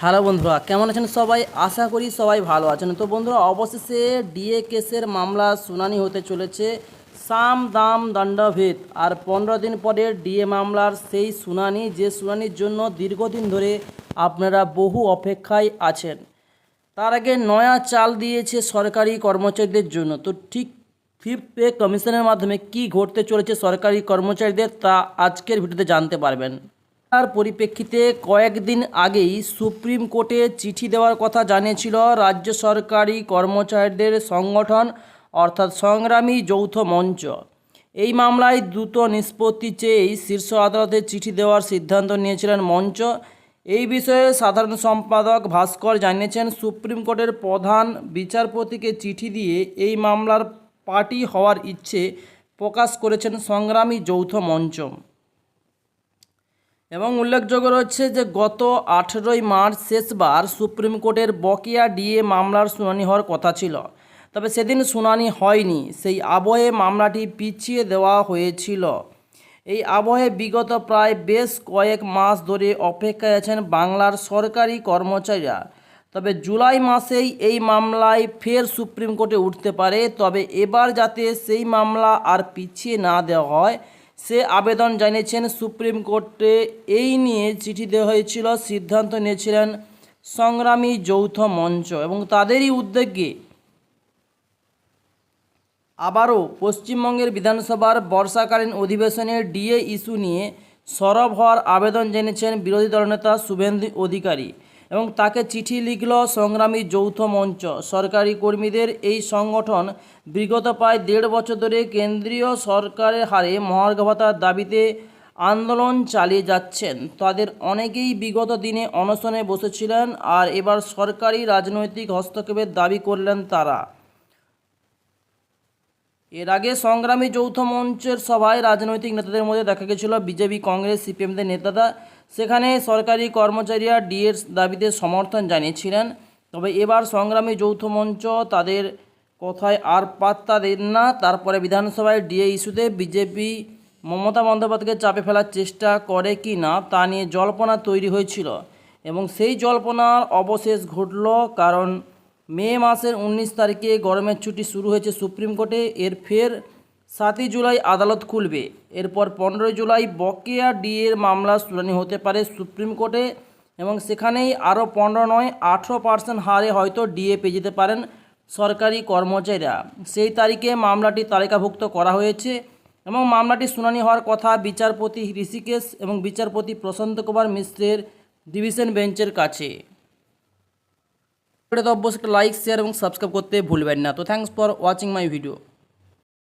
Hello বন্ধুরা, কেমন আছেন সবাই? আশা করি সবাই ভালো আছেন। তো বন্ধুরা, অবশেষে ডিএ কেসের মামলা শুনানি হতে চলেছে সাম দাম দণ্ডভেদ আর পনেরো দিন পরে ডিএ মামলার সেই শুনানি, যে শুনানির জন্য দীর্ঘদিন ধরে আপনারা বহু অপেক্ষায় আছেন। তার আগে নয়া চাল দিয়েছে সরকারি কর্মচারীদের জন্য। তো ঠিক ফিফথ পে কমিশনের মাধ্যমে কি ঘটতে চলেছে সরকারি কর্মচারীদের তা আজকের ভিডিওতে জানতে পারবেন। তার পরিপ্রেক্ষিতে কয়েকদিন আগেই সুপ্রিম কোর্টে চিঠি দেওয়ার কথা জানিয়েছিল রাজ্য সরকারি কর্মচারীদের সংগঠন, অর্থাৎ সংগ্রামী যৌথ মঞ্চ। এই মামলায় দ্রুত নিষ্পত্তি চেয়েই শীর্ষ আদালতে চিঠি দেওয়ার সিদ্ধান্ত নিয়েছিলেন মঞ্চ। এই বিষয়ে সাধারণ সম্পাদক ভাস্কর জানিয়েছেন, সুপ্রিম কোর্টের প্রধান বিচারপতিকে চিঠি দিয়ে এই মামলার পার্টি হওয়ার ইচ্ছে প্রকাশ করেছেন সংগ্রামী যৌথ মঞ্চ। এবং উল্লেখযোগ্য রয়েছে যে গত আঠেরোই মার্চ শেষবার সুপ্রিম কোর্টের বকেয়া ডিএ মামলার শুনানি হওয়ার কথা ছিল। তবে সেদিন শুনানি হয়নি। সেই আবহে মামলাটি পিছিয়ে দেওয়া হয়েছিল। এই আবহে বিগত প্রায় বেশ কয়েক মাস ধরে অপেক্ষায় আছেন বাংলার সরকারি কর্মচারীরা। তবে জুলাই মাসেই এই মামলায় ফের সুপ্রিম কোর্টে উঠতে পারে। তবে এবার যাতে সেই মামলা আর পিছিয়ে না দেওয়া হয় সে আবেদন জানিয়েছেন সুপ্রিম কোর্টে। এই নিয়ে চিঠি দেওয়া হয়েছিল, সিদ্ধান্ত নিয়েছিলেন সংগ্রামী যৌথ মঞ্চ এবং তাদেরই উদ্যোগে আবারও পশ্চিমবঙ্গের বিধানসভার বর্ষাকালীন অধিবেশনে ডিএ ইস্যু নিয়ে সরব হওয়ার আবেদন জেনেছেন বিরোধী দলনেতা শুভেন্দু অধিকারী। এবং তাকে চিঠি লিখল সংগ্রামী যৌথ মঞ্চ। সরকারি কর্মীদের এই সংগঠন বিগত প্রায় দেড় বছর ধরে কেন্দ্রীয় সরকারের হারে মহার্ঘ ভাতার দাবিতে আন্দোলন চালিয়ে যাচ্ছেন। তাদের অনেকেই বিগত দিনে অনশনে বসেছিলেন আর এবার সরকারি রাজনৈতিক হস্তক্ষেপের দাবি করলেন তারা। এর আগে সংগ্রামী যৌথ মঞ্চের সভায় রাজনৈতিক নেতাদের মধ্যে দেখা গেছিল বিজেপি, কংগ্রেস সিপিএমদের নেতারা। সেখানে সরকারি কর্মচারীরা ডিএর দাবিতে সমর্থন জানিয়েছিলেন। তবে এবার সংগ্রামী যৌথ মঞ্চ তাদের কথায় আর পাত্তা দেন না। তারপরে বিধানসভায় ডিএ ইস্যুতে বিজেপি মমতা বন্দ্যোপাধ্যায়কে চাপে ফেলার চেষ্টা করে কি না তা নিয়ে জল্পনা তৈরি হয়েছিল এবং সেই জল্পনার অবশেষ ঘটল কারণ মে মাসের উনিশ তারিখে গরমের ছুটি শুরু হয়েছে সুপ্রিম কোর্টে। এর ফের সাতই জুলাই আদালত খুলবে। এরপর পনেরোই জুলাই বকেয়া ডিএর মামলা শুনানি হতে পারে সুপ্রিম কোর্টে এবং সেখানেই আরও পনেরো নয়, আঠেরো পার্সেন্ট হারে হয়তো ডিএ পেয়ে যেতে পারেন সরকারি কর্মচারীরা। সেই তারিখে মামলাটি তালিকাভুক্ত করা হয়েছে এবং মামলাটি শুনানি হওয়ার কথা বিচারপতি ঋষিকেশ এবং বিচারপতি প্রশান্ত কুমার মিশ্রের ডিভিশন বেঞ্চের কাছে। ভিডিওতে অবশ্যই লাইক, শেয়ার এবং সাবস্ক্রাইব করতে ভুলবেন না। তো thanks for watching my video